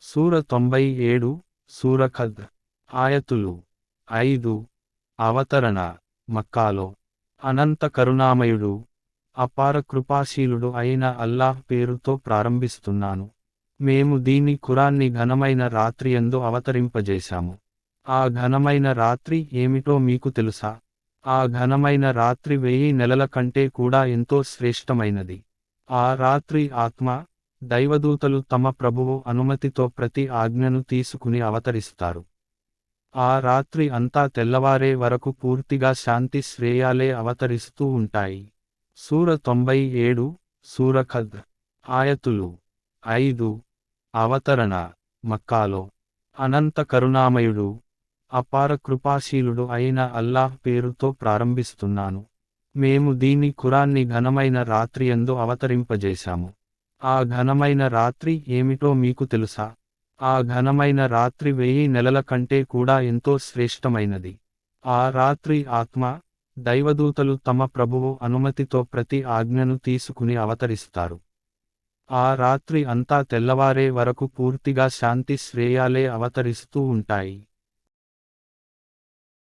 సూర తొంభై ఏడు సూరఖద్ ఆయతులు ఐదు అవతరణ మక్కాలో అనంత కరుణామయుడు అపార కృపాశీలుడు అయిన అల్లాహ్ పేరుతో ప్రారంభిస్తున్నాను. మేము దీని ఖురాన్ని ఘనమైన రాత్రియందు అవతరింపజేశాము. ఆ ఘనమైన రాత్రి ఏమిటో మీకు తెలుసా? ఆ ఘనమైన రాత్రి వెయ్యి నెలల కంటే కూడా ఎంతో శ్రేష్టమైనది. ఆ రాత్రి ఆత్మ దైవదూతలు తమ ప్రభువు అనుమతితో ప్రతి ఆజ్ఞను తీసుకుని అవతరిస్తారు. ఆ రాత్రి అంతా తెల్లవారే వరకు పూర్తిగా శాంతి శ్రేయాలే అవతరిస్తూ ఉంటాయి. సూర తొంభై ఏడు సూరఖద్ ఆయతులు ఐదు అవతరణ మక్కాలో అనంత కరుణామయుడు అపార కృపాశీలుడు అయిన అల్లాహ్ పేరుతో ప్రారంభిస్తున్నాను. మేము దీని ఖురాన్ని ఘనమైన రాత్రియందు అవతరింపజేశాము. ఆ ఘనమైన రాత్రి ఏమిటో మీకు తెలుసా? ఆ ఘనమైన రాత్రి వెయ్యి నెలల కంటే కూడా ఎంతో శ్రేష్టమైనది. ఆ రాత్రి ఆత్మ దైవదూతలు తమ ప్రభువు అనుమతితో ప్రతి ఆజ్ఞను తీసుకుని అవతరిస్తారు. ఆ రాత్రి అంతా తెల్లవారే వరకు పూర్తిగా శాంతి శ్రేయాలే అవతరిస్తూ ఉంటాయి.